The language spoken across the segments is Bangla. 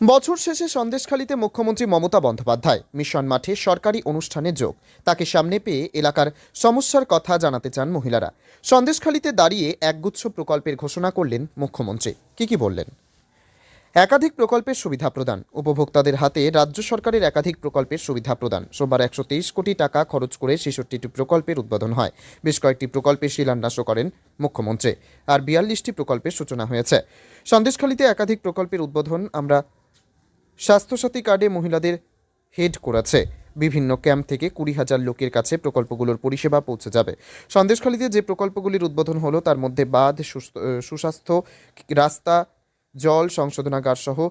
বছর শেষে সন্দেশখালীতে মুখ্যমন্ত্রী মমতা বন্দ্যোপাধ্যায় মিশন মাঠে সরকারি অনুষ্ঠানে যোগ। তাকে সামনে পেয়ে এলাকার সমস্যার কথা জানাতে চান মহিলারা। সন্দেশখালীতে দাঁড়িয়ে একগুচ্ছ প্রকল্পের ঘোষণা করলেন মুখ্যমন্ত্রী। কি কি বললেন? একাধিক প্রকল্পের সুবিধা প্রদান। উপভোক্তাদের হাতে রাজ্য সরকারের একাধিক প্রকল্পের সুবিধা প্রদান। সোমবার একশো তেইশ কোটি টাকা খরচ করে ছেষট্টিটি প্রকল্পের উদ্বোধন হয়। বেশ কয়েকটি প্রকল্পের শিলান্যাসও করেন মুখ্যমন্ত্রী। আর বিয়াল্লিশটি প্রকল্পের সূচনা হয়েছে। সন্দেশখালীতে একাধিক প্রকল্পের উদ্বোধন আমরা স্বাস্থ্যসাথী কার্ডে মহিলাদের হেড করেছে। বিভিন্ন ক্যাম্প থেকে কুড়ি হাজার লোকের কাছে প্রকল্পগুলোর পরিষেবা পৌঁছে যাবে। সন্দেশখালীতে যে প্রকল্পগুলির উদ্বোধন হলো, তার মধ্যে বাঁধ সুস্বাস্থ্য, রাস্তা, জল, সংশোধনাগার সহ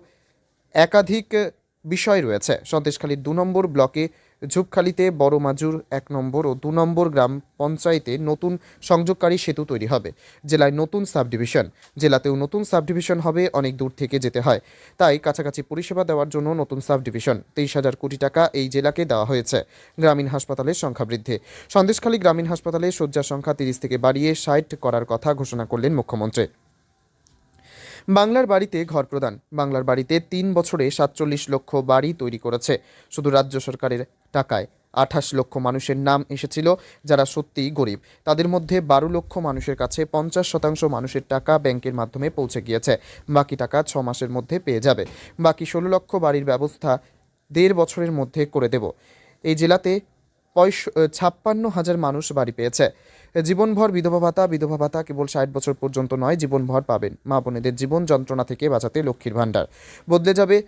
একাধিক বিষয় রয়েছে। সন্দেশখালীর দু নম্বর ব্লকে ঝুপখালীতে বড় মাজুর এক নম্বর ও দু নম্বর গ্রাম পঞ্চায়েতে নতুন সংযোগকারী সেতু তৈরি হবে। জেলায় নতুন সাবডিভিশন। জেলাতেও নতুন সাবডিভিশন হবে, অনেক দূর থেকে যেতে হয়। তাই কাছাকাছি পরিষেবা দেওয়ার জন্য নতুন সাবডিভিশন। তেইশ হাজার কোটি টাকা এই জেলাকে দেওয়া হয়েছে। গ্রামীণ হাসপাতালের সংখ্যা বৃদ্ধি। সন্দেশখালী গ্রামীণ হাসপাতালে শয্যা সংখ্যা তিরিশ থেকে বাড়িয়ে ষাট করার কথা ঘোষণা করলেন মুখ্যমন্ত্রী। বাংলার বাড়িতে ঘর প্রদান। বাংলার বাড়িতে তিন বছরে সাতচল্লিশ লক্ষ বাড়ি তৈরি করেছে। শুধু রাজ্য সরকারের টাকায় আঠাশ লক্ষ মানুষের নাম এসেছিল যারা সত্যিই গরিব। তাদের মধ্যে বারো লক্ষ মানুষের কাছে পঞ্চাশ শতাংশ মানুষের টাকা ব্যাংকের মাধ্যমে পৌঁছে গিয়েছে। বাকি টাকা ছ মাসের মধ্যে পেয়ে যাবে। বাকি ষোলো লক্ষ বাড়ির ব্যবস্থা দেড় বছরের মধ্যে করে দেব। এই জেলাতে ছাপ্পান্ন হাজার মানুষ বাড়ি পেয়েছে। জীবনভর বিধবা ভাতা বিধবা ভাতা কেবল ষাট বছর পর্যন্ত নয়, জীবনভর পাবেন। মা বোনেদের জীবন যন্ত্রণা থেকে বাঁচাতে লক্ষ্মীর ভাণ্ডার। বদলে যাবে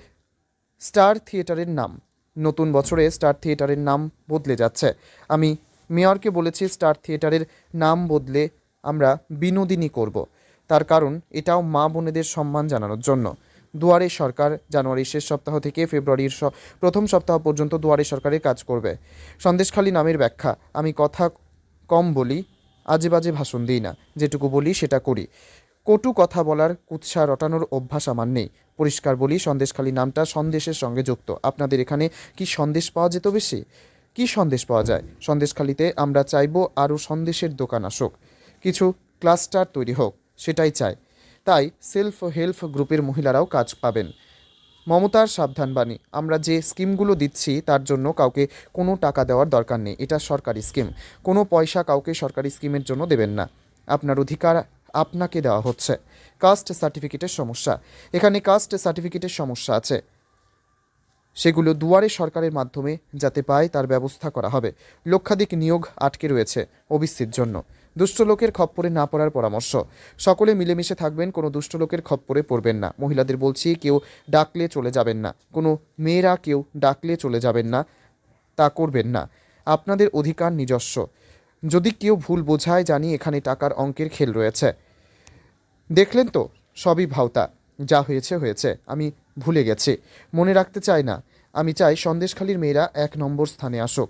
স্টার থিয়েটারের নাম। নতুন বছরে স্টার থিয়েটারের নাম বদলে যাচ্ছে। আমি মেয়রকে বলেছি, স্টার থিয়েটারের নাম বদলে আমরা বিনোদিনী করব। তার কারণ, এটাও মা বোনেদের সম্মান জানানোর জন্য। দুয়ারে সরকার জানুয়ারির শেষ সপ্তাহ থেকে ফেব্রুয়ারির প্রথম সপ্তাহ পর্যন্ত দুয়ারে সরকারের কাজ করবে। সন্দেশখালী নামের ব্যাখ্যা, আমি কথা কম বলি, আজে বাজে ভাষণ দিই না, যেটুকু বলি সেটা করি। কটু কথা বলার কুৎসা রটানোর অভ্যাস আমার নেই। পরিষ্কার বলি, সন্দেশখালী নামটা সন্দেশের সঙ্গে যুক্ত। আপনাদের এখানে কি সন্দেশ পাওয়া যেত বেশি? কি সন্দেশ পাওয়া যায়? সন্দেশখালীতে আমরা চাইব আরও সন্দেশের দোকান আসুক। কিছু ক্লাস্টার তৈরি হোক, সেটাই চাই। তাই সেলফ হেল্প গ্রুপের মহিলারাও কাজ পাবেন। মমতার সাবধানবাণী, আমরা যে স্কিমগুলো দিচ্ছি তার জন্য কাউকে কোনো টাকা দেওয়ার দরকার নেই, এটা সরকারি স্কিম। কোনো পয়সা কাউকে সরকারি স্কিমের জন্য দেবেন না। আপনার অধিকার আপনাকে দেওয়া হচ্ছে। কাস্ট সার্টিফিকেটের সমস্যা। এখানে কাস্ট সার্টিফিকেটের সমস্যা আছে। সেগুলো দুয়ারে সরকারের মাধ্যমে যাতে পায় তার ব্যবস্থা করা হবে। লক্ষাধিক নিয়োগ আটকে রয়েছে ওবিসির জন্য। দুষ্ট লোকের খপ্পরে না পড়ার পরামর্শ। সকলে মিলেমিশে থাকবেন, কোনো দুষ্ট লোকের খপ্পরে পড়বেন না। মহিলাদের বলছি, কেউ ডাকলে চলে যাবেন না। কোনো মেয়েরা কেউ ডাকলে চলে যাবেন না, তা করবেন না। আপনাদের অধিকার নিজস্ব। যদি কেউ ভুল বোঝায়, জানি এখানে টাকার অঙ্কের খেল রয়েছে। দেখলেন তো, সবই ভাওতা। যা হয়েছে হয়েছে। আমি ভুলে গেছি। মনে রাখতে চাই না। আমি চাই সন্দেশখালীর মেয়েরা এক নম্বর স্থানে আসুক।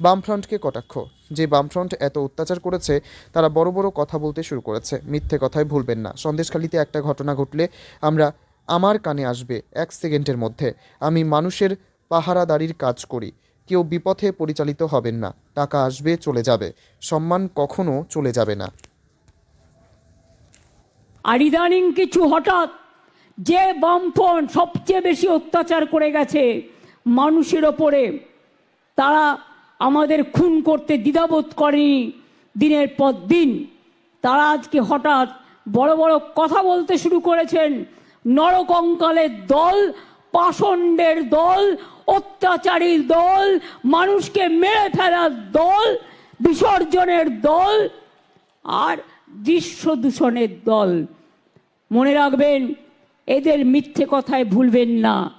বামফ্রন্টকে কটাক্ষ। যে বামফ্রন্ট এত অত্যাচার করেছে, তারা বড় বড় কথা বলতে শুরু করেছে। মিথ্যে কথায় ভুলবেন না। সন্দেশখালিতে একটা ঘটনা ঘটলে আমরা আমার কানে আসবে এক সেকেন্ডের মধ্যে। আমি মানুষের পাহারাদারির কাজ করি। কেউ বিপথে পরিচালিত হবেন না। টাকা আসবে, চলে যাবে। সম্মান কখনো চলে যাবে না। আর ইদানিং কিছু হঠাৎ যে বামফ্রন্ট সবচেয়ে বেশি অত্যাচার করে গেছে মানুষের ওপরে, তারা আমাদের খুন করতে দ্বিধাবোধ করেনি দিনের পর দিন। তারা আজকে হঠাৎ বড় বড় কথা বলতে শুরু করেছেন। নরকঙ্কালের দল, পাষণ্ডের দল অত্যাচারীর দল, মানুষকে মেরে ফেলার দল, বিসর্জনের দল আর দৃশ্য দূষণের দল। মনে রাখবেন, এদের মিথ্যে কথায় ভুলবেন না।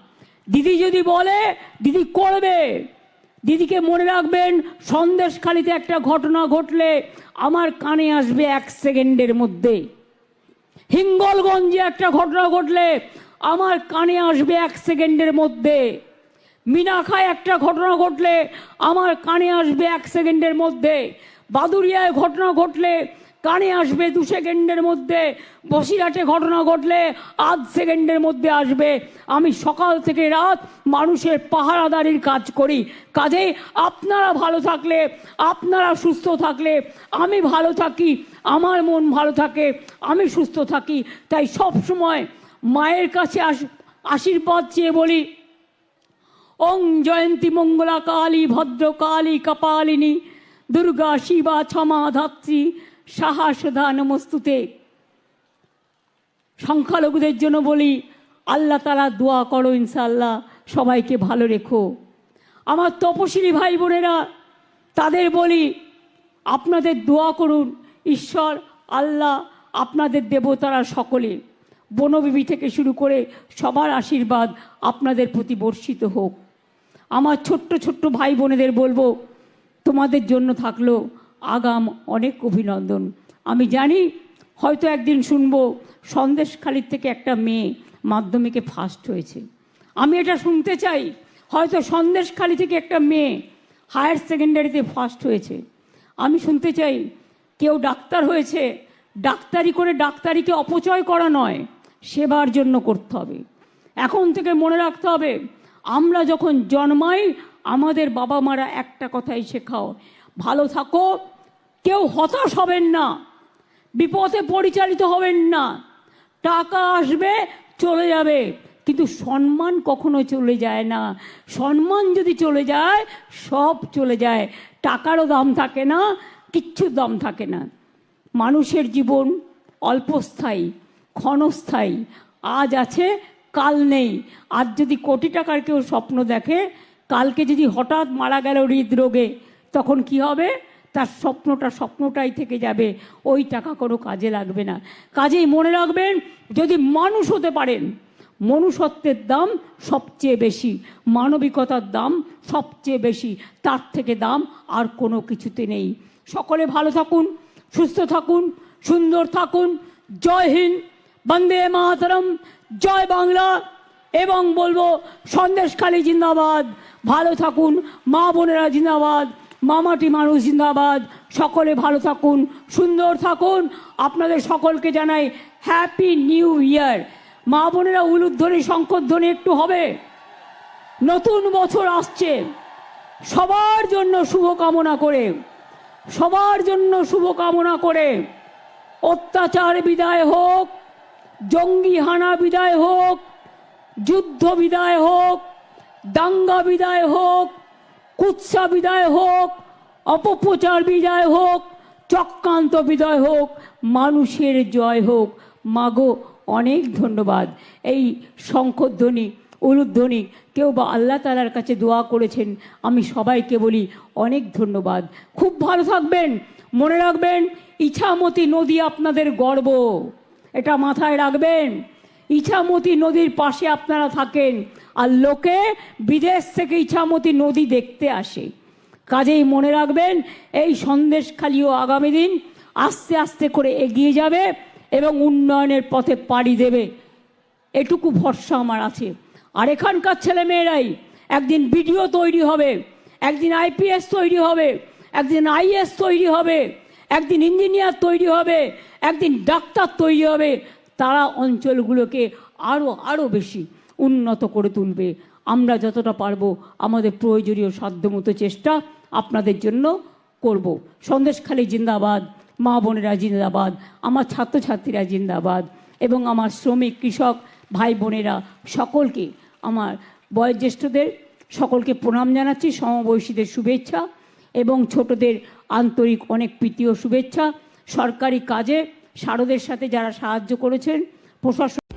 দিদি যদি বলে, দিদি করবে। দিদিকে মনে রাখবেন, সন্দেশখালিতে একটা ঘটনা ঘটলে আমার কানে আসবে এক সেকেন্ডের মধ্যে। হিঙ্গলগঞ্জে একটা ঘটনা ঘটলে আমার কানে আসবে এক সেকেন্ডের মধ্যে। মিনাখায় একটা ঘটনা ঘটলে আমার কানে আসবে এক সেকেন্ডের মধ্যে। বাদুরিয়ায় ঘটনা ঘটলে কানে আসবে দু সেকেন্ডের মধ্যে। বসিরহাটে ঘটনা ঘটলে আধ সেকেন্ডের মধ্যে আসবে। আমি সকাল থেকে রাত মানুষের পাহারাদারির কাজ করি। কাজেই আপনারা ভালো থাকলে, আপনারা সুস্থ থাকলে, আমি ভালো থাকি, আমার মন ভালো থাকে, আমি সুস্থ থাকি। তাই সব সময় মায়ের কাছে আস আশীর্বাদ চেয়ে বলি, ওং জয়ন্তী মঙ্গলা কালী ভদ্র কালী কপালিনী, দুর্গা, শিবা ক্ষমা ধাত্রী সাহা সুধা নমস্তুতে সংখ্যালঘুদের জন্য বলি, আল্লাহ তালা দোয়া করো ইনশাল্লাহ সবাইকে ভালো রেখো। আমার তপশিলি ভাই বোনেরা, তাদের বলি, আপনাদের দোয়া করুন, ঈশ্বর, আল্লাহ আপনাদের দেবতারা সকলে বনবিবি থেকে শুরু করে সবার আশীর্বাদ আপনাদের প্রতি বর্ষিত হোক। আমার ছোট্ট ছোট্ট ভাই বোনেদের বলব, তোমাদের জন্য থাকল আগাম অনেক অভিনন্দন। আমি জানি হয়তো একদিন শুনব সন্দেশখালির থেকে একটা মেয়ে মাধ্যমিকে ফার্স্ট হয়েছে। আমি এটা শুনতে চাই, হয়তো সন্দেশখালি থেকে একটা মেয়ে হায়ার সেকেন্ডারিতে ফার্স্ট হয়েছে। আমি শুনতে চাই, কেউ ডাক্তার হয়েছে, ডাক্তারি করে ডাক্তারিকে অপচয় করা নয়, সেবার জন্য করতে হবে। এখন থেকে মনে রাখতে হবে, আমরা যখন জন্মাই, আমাদের বাবা মারা একটা কথাই শেখাও ভালো থাকো। কেউ হতাশ হবেন না। বিপদে পরিচালিত হবেন না। টাকা আসবে, চলে যাবে। কিন্তু সম্মান কখনো চলে যায় না। সম্মান যদি চলে যায়, সব চলে যায়। টাকারও দাম থাকে না, কিচ্ছুর দাম থাকে না। মানুষের জীবন অল্পস্থায়ী, ক্ষণস্থায়ী। আজ আছে, কাল নেই। আজ যদি কোটি টাকার কেউ স্বপ্ন দেখে, কালকে যদি হঠাৎ মারা গেল হৃদরোগে তখন কি হবে? তার স্বপ্নটা স্বপ্নটাই থেকে যাবে। ওই টাকা কোনো কাজে লাগবে না। কাজেই মনে রাখবেন, যদি মানুষ হতে পারেন, মনুষ্যত্বের দাম সবচেয়ে বেশি, মানবিকতার দাম সবচেয়ে বেশি, তার থেকে দাম আর কোনো কিছুতে নেই। সকলে ভালো থাকুন, সুস্থ থাকুন, সুন্দর থাকুন। জয় হিন্দ, বন্দে মাতরম, জয় বাংলা। এবং বলব, সন্দেশখালী জিন্দাবাদ। ভালো থাকুন, মা বোনেরা জিন্দাবাদ। মামাটি মানুষ জিন্দাবাদ। সকলে ভালো থাকুন, সুন্দর থাকুন। আপনাদের সকলকে জানাই হ্যাপি নিউ ইয়ার মা বোনেরা উলুধ্বনি, শঙ্করধ্বনি একটু হবে। নতুন বছর আসছে। সবার জন্য শুভকামনা করে, সবার জন্য শুভকামনা করে। অত্যাচার বিদায় হোক, জঙ্গি হানা বিদায় হোক, যুদ্ধ বিদায় হোক, দাঙ্গা বিদায় হোক কুৎসা বিদায় হোক, অপপ্রচার বিদায় হোক, চক্রান্ত বিদায় হোক, মানুষের জয় হোক। মাগো, অনেক ধন্যবাদ। এই শঙ্খধ্বনি উলুধ্বনি কেউ বা আল্লাহ তালার কাছে দোয়া করেছেন, আমি সবাইকে বলি অনেক ধন্যবাদ। খুব ভালো থাকবেন, মনে রাখবেন, ইছামতি নদী আপনাদের গর্ব। এটা মাথায় রাখবেন, ইছামতি নদীর পাশে আপনারা থাকেন। আর লোকে বিদেশ থেকে ইছামতি নদী দেখতে আসে। কাজেই মনে রাখবেন, এই সন্দেশখালিও আগামী দিন আস্তে আস্তে করে এগিয়ে যাবে এবং উন্নয়নের পথে পাড়ি দেবে। এটুকু ভরসা আমার আছে। আর এখানকার ছেলেমেয়েরাই, একদিন বিডিও তৈরি হবে, একদিন আইপিএস তৈরি হবে, একদিন আইএস তৈরি হবে, একদিন ইঞ্জিনিয়ার তৈরি হবে, একদিন ডাক্তার তৈরি হবে, তারা অঞ্চলগুলোকে আরও আরও বেশি উন্নত করে তুলবে। আমরা যতটা পারব আমাদের প্রয়োজনীয় সাধ্যমতো চেষ্টা আপনাদের জন্য করব। সন্দেশখালী জিন্দাবাদ, মা বোনেরা জিন্দাবাদ, আমার ছাত্রছাত্রীরা জিন্দাবাদ, এবং আমার শ্রমিক, কৃষক, ভাই বোনেরা সকলকে, আমার বয়োজ্যেষ্ঠদের সকলকে প্রণাম জানাচ্ছি, সমবয়সীদের শুভেচ্ছা, এবং ছোটদের আন্তরিক অনেক প্রীতি ও শুভেচ্ছা। সরকারি কাজে শারদের সাথে যারা সাহায্য করেছেন, প্রশাসন